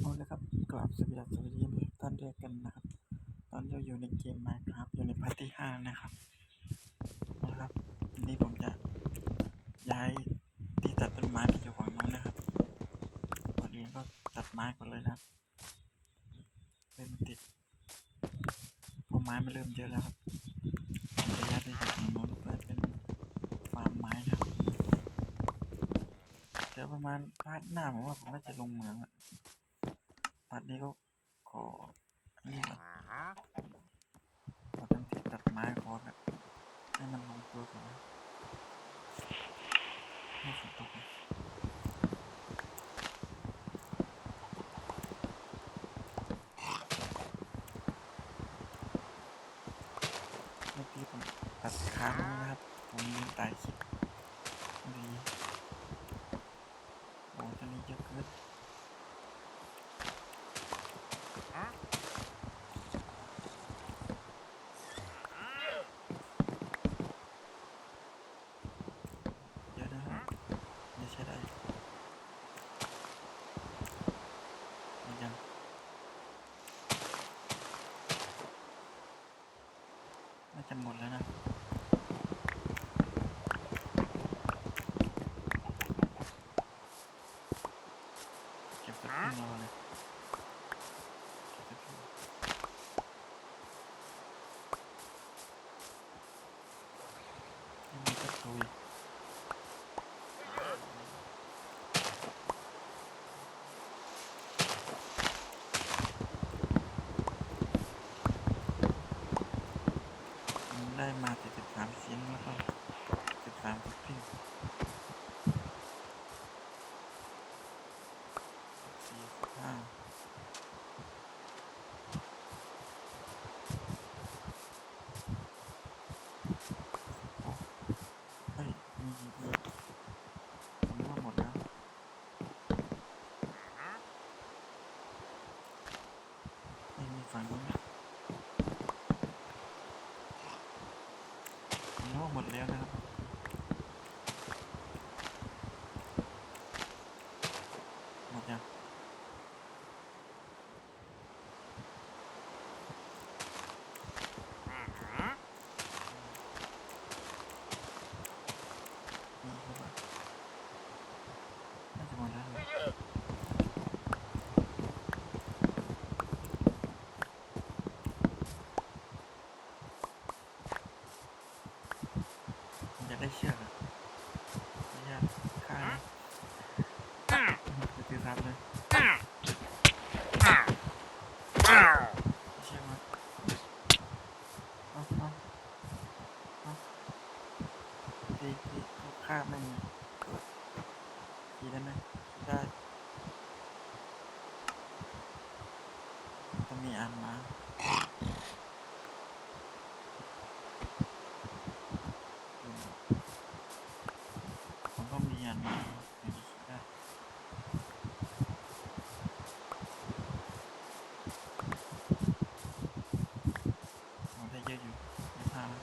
เอาละครับกราบสวัสดีสวัสดีท่านด้วยกันนะครับ ตอนนี้เราอยู่ในเกมมาครับอยู่ในพาร์ทที่ห้านะครับนะครับวันนี้ผมจะย้ายที่ตัดต้นไม้ไปอยู่ฝั่งนู้นนะครับก่อนอื่นก็ตัดไม้ก่อนเลยนะครับเริ่มนติดพราะไม้มันเริ่มเยอะแล้วครับผมจะย้ายไปอยู่ฝั่งนู้นเพื่อเป็นฟาร์มไม้นะครับเดี๋ยวประมาณพาร์ทหน้าผมว่าผมน่าจะลงเหมืองอะ ปัดนี้ก็ขออันนี้ก่อนขอทำที่ตัดไม้ขอแบบให้มันลงตัวก่อนนะให้ฝนตกนะเมื่อกี้ผมตัดค้างไว้นะครับ ผมลืมตายคลิปดีโอ้ตอนนี้เยอะเกิน เยอะนะครับไม่ใช่ได้มันยังน่าจะ หมดแล้วนะ เก็บสักครึ่งรอเลยเก็บสักครึ่งยังมีสักตัวอีก ได้มาแต่สิบสามเสียงแล้วก็สิบสามทุกที่สี่สิบห้าโอ้เฮ้ยมีมีมีผมว่าหมดแล้วไม่มี ฝั่งนู้นนะนอกหมดแล้วนะครับ หมดยังมีหรือเปล่าน่าจะหมดแล้วนะ ผมอยากได้เชือกอะไม่อยากฆ่านะไปตีรับเลยเชือกมาเอาเอาเอาตีตีเอาฆ่าแม่งเลยตีได้ไหมได้ต้องมีอันมาอืมผมก็มีอันมาถึงจะคิดได้ อ๋อได้เยอะอยู่ไม่พลาดนะ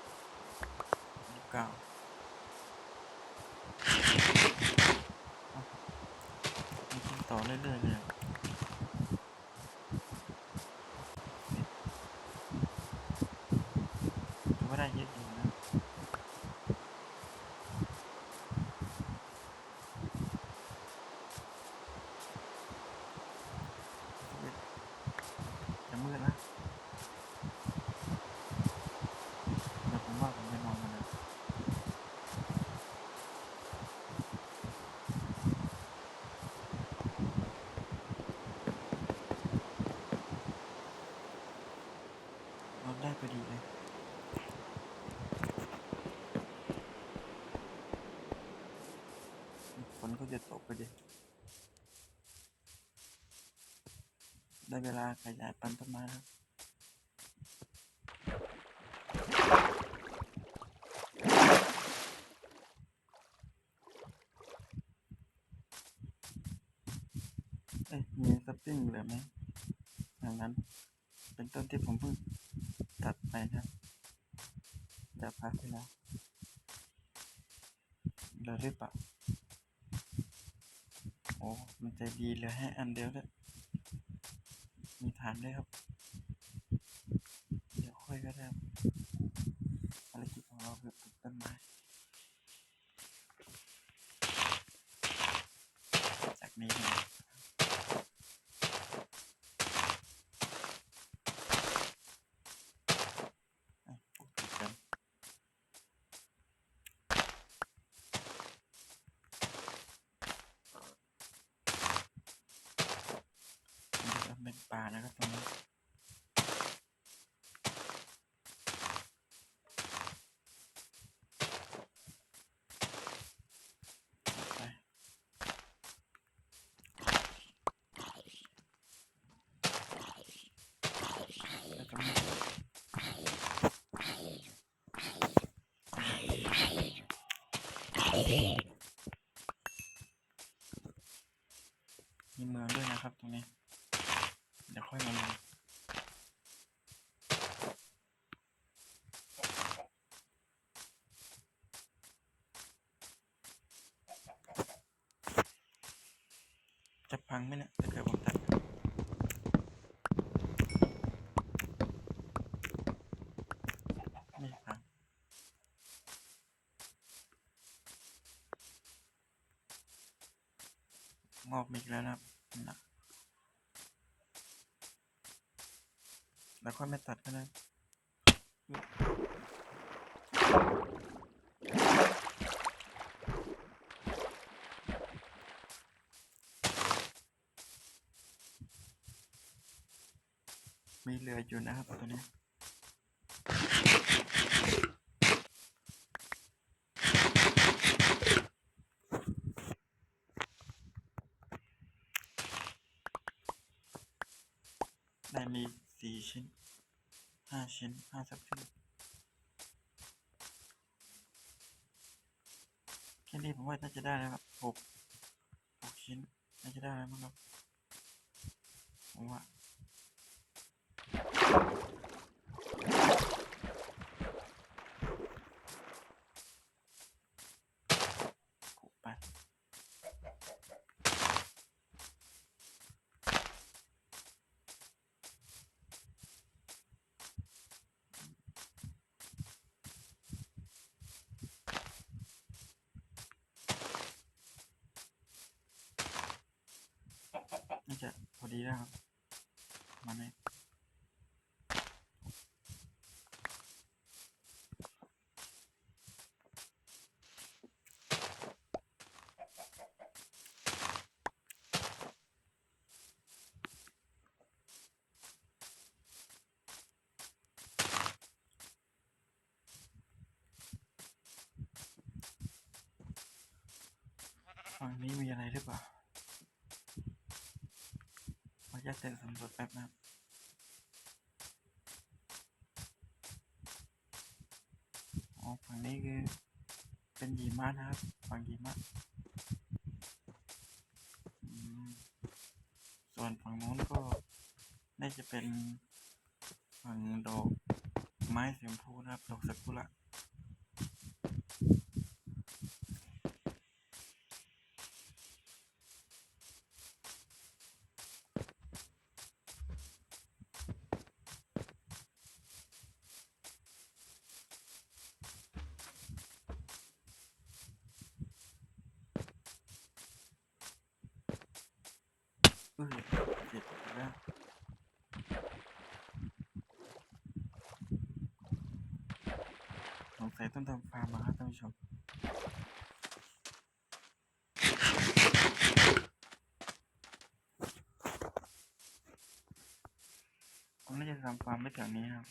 ยี่สิบเก้าเอ้ามีกินต่อ เรื่อยๆเลย รถได้พอดีเลยฝนก็จะตกไปดิได้เวลาขยายปันต้นไม้แล้วมีสปริงเหลือไหย่างนั้น เป็นต้นที่ผมเพิ่ง ไปนะครับจะพักไปแล้วเหลือหรือเปล่าโอ้ มันใจดีเหลือให้อันเดียวด้วยมีฐานด้วยครับ เดี๋ยวค่อยก็ได้ภารกิจของเราคือปลูกต้นไม้จากนี้นะปลูกติดกันมันจะเป็นป่านะครับตรงนี้ไปแล้วตรงนี้มีเมืองด้วยนะครับตรงนี้ เดี๋ยวค่อยมาลงจะพั งไหมเนี่ยถ้าเกิดผมตัดไม่พังงอกมาอีกแล้วนะครับนะแล้วค่อยไม่ตัดก็ได้ มีเหลืออยู่นะครับตัวนี้ได้มีสี่ชิ้นห้าชิ้นห้าสับชิ้นแค่นี้ผมว่าน่าจะได้แล้วครับหกหกชิ้นน่าจะได้แล้วมั้งครับผมว่า น่าจะพอดีแล้วครับ ฝั่งนี้มีอะไรหรือเปล่าขออนุญาตเดินสำรวจแป๊บนะครับอ๋อฝั่งนี้คือเป็นหิมะนะครับ ฝั่งหิมะส่วนฝั่งโน้นก็น่าจะเป็นฝั่งดอกไม้สีชมพูนะครับ ดอกซากุระ เอ้ยเจ็บอีกแล้วสงสัยต้องทำฟาร์มมาครับท่านผู้ชมผมน่าจะทำฟาร์มไปแถวนี้ครับ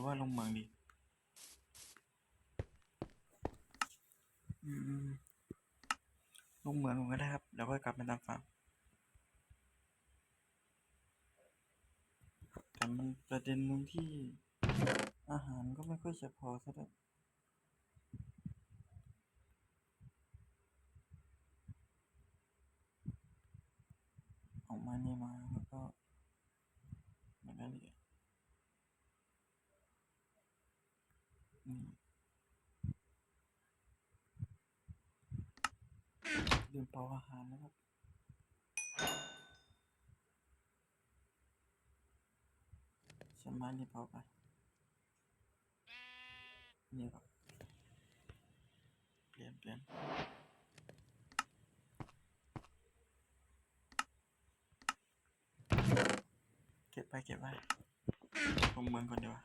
รือว่าลงเมืองดีลงเมืองก็ได้ครับเดี๋ยวค่อยกลับไปตามฟาร์มมันประเด็นตรงที่อาหารก็ไม่ค่อยจะพอซะด้วยออกมาเนี่ยมาแล้วก็อย่างนั้นเลยนี่ ลืมเปาอาหารนะครับฉันมานี่เป่าไป นี่ครับ เปลี่ยนเปลี่ยนเก็บไปเก็บไว้ลงเมืองก่อนดีกว่า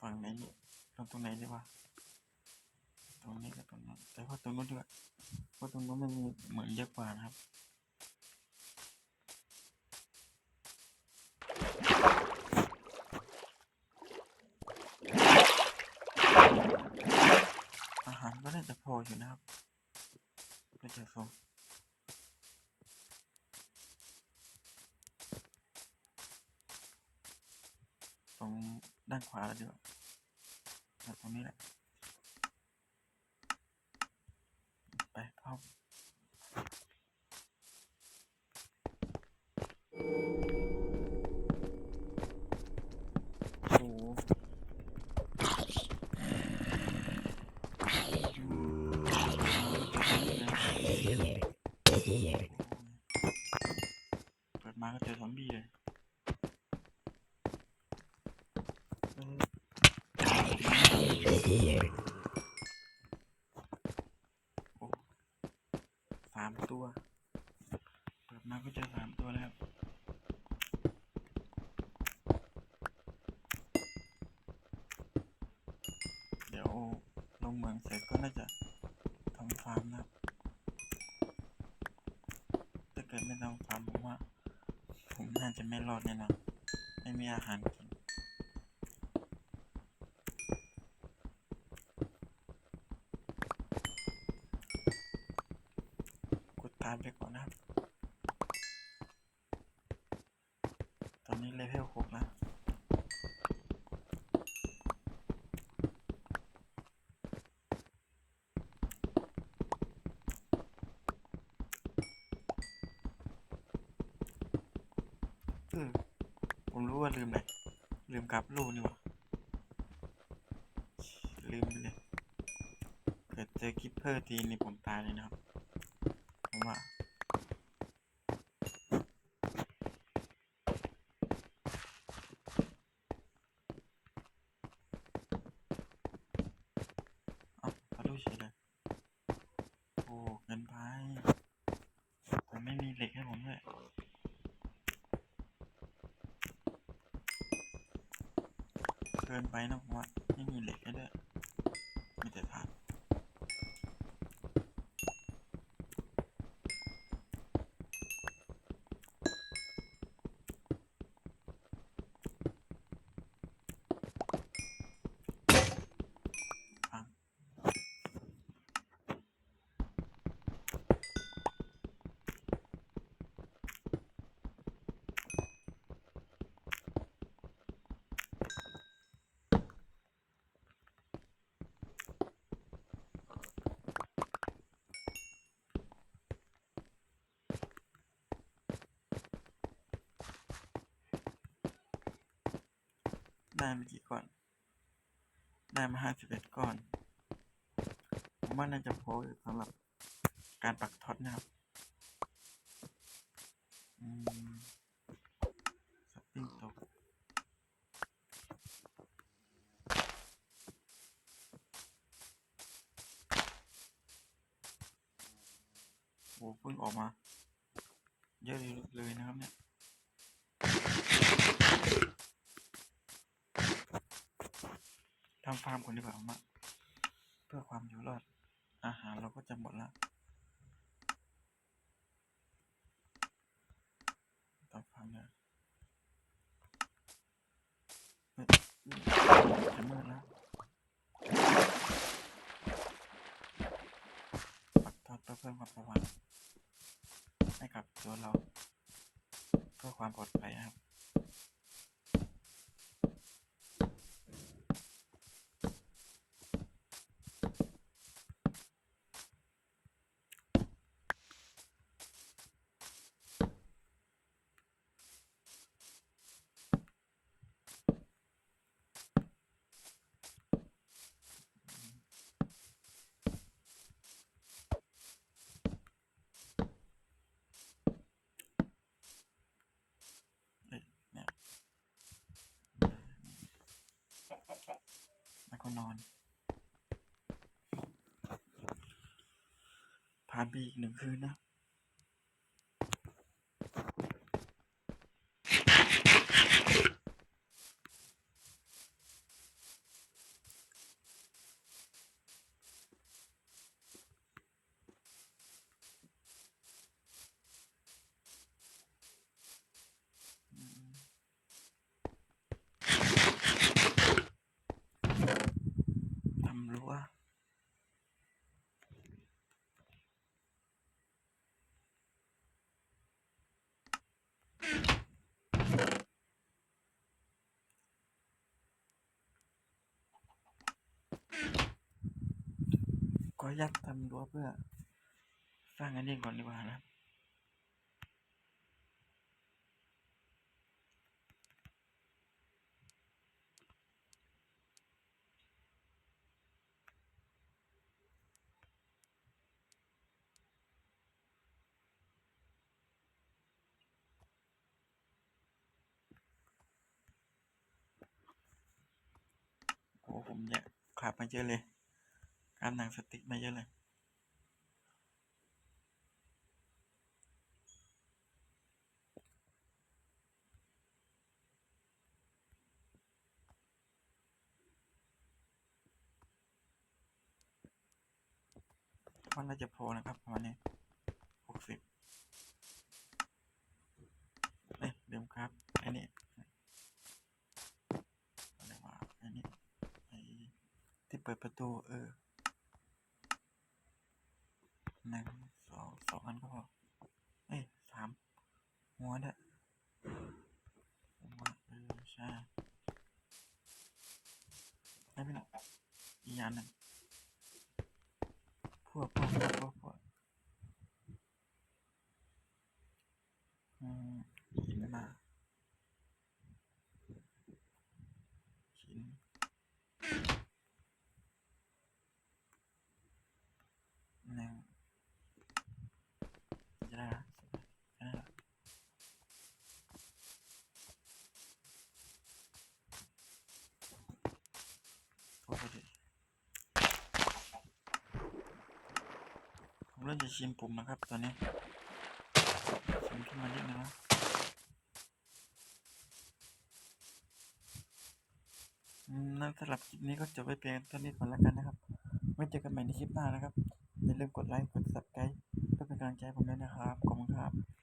ฝั่งไหนนี่ลงตรงไหนดีวะ รงนี้กับตรงนั้นแต่ว่าตรงนู้นดีกว่าเพราะตรงนู้นมันมีเหมืองเยอะกว่านะครับอาหารก็น่าจะพออยู่นะครับก็จะส่งตรงด้านขวาแล้วดีกว่าตรงนี้แหละ ตัว เปิดมาก็เจอสามตัวแล้วครับเดี๋ยวลงเมืองเสร็จก็น่าจะทำฟาร์มนะครับถ้าเกิดไม่ทำฟาร์มผมว่า ผมน่าจะไม่รอดแน่นอนไม่มีอาหารกิน ผมรู้ว่าลืมอะไรลืมกลับลูกนี่วะลืมไปเลยเกิดเจอคิปเปอร์ทีนี่ผมตายเลยนะครับผมว่า เอ้าขอดูเฉยเลยโอ้เกินไปผมไม่มีเหล็กให้ผมด้วย เกินไปนะผมว่าไม่มีเหล็กให้ด้ ได้มากี่ก้อน ได้มาห้าสิบเอ็ดก้อน ผมว่าน่าจะพออยู่สำหรับการปักท็อตนะครับอืมสปริงตกโอ้เพิ่งออกมา เยอะเลยนะครับเนี่ย ทำฟาร์มก่อนดีกว่ามาเพื่อความอยู่รอด อาหารเราก็จะหมดแล้วทำฟาร์มเนี่ยจะมืดแล้วปักทอดเพื่อเพิ่มความสว่างให้กับตัวเราพื่อความปลอดภัยนะครับ แล้วก็นอน ผ่านไปอีกหนึ่งคืนนะ ทำรั้ว ก็ยัดทำรั้วเพื่อ สร้างอันนี้ก่อนดีกว่านะโอ้ผมเนี่ยขาดมาเยอะเลยารหนังสติ๊กมาเยอะเลยว่าน่าจะพอนะครับประมาณนี้หกสิบเอ้ยเดิมครับ อันนี้อะไรวะอันนี้ไอ้ที่เปิดประตู เออ หนึ่งสองสองพันก็พอเอ้ยสามหัวเนี่ยหัวเออใช่ได้ไหมล่ะอีกอันหนึ่งพวกพวกพวกพวกพวกอืมหินมาหินหนึ่งจะได้ละจะได้ละโอ้โหดิผมเริ่ม จะชิมปุ่มนะครับตอนนี้ชิมขึ้นมานิดนึงนะอืมนั่นสำหรับคลิปนี้ก็จบไปเพียงเท่านี้ก่อนแล้วกันนะครับไว้เจอกันใหม่ในคลิปหน้านะครับอย่าลืมกดไลค์กดซับสไครต์เพื่อเป็นกำลังใจผมด้วยนะครับขอบคุณครับ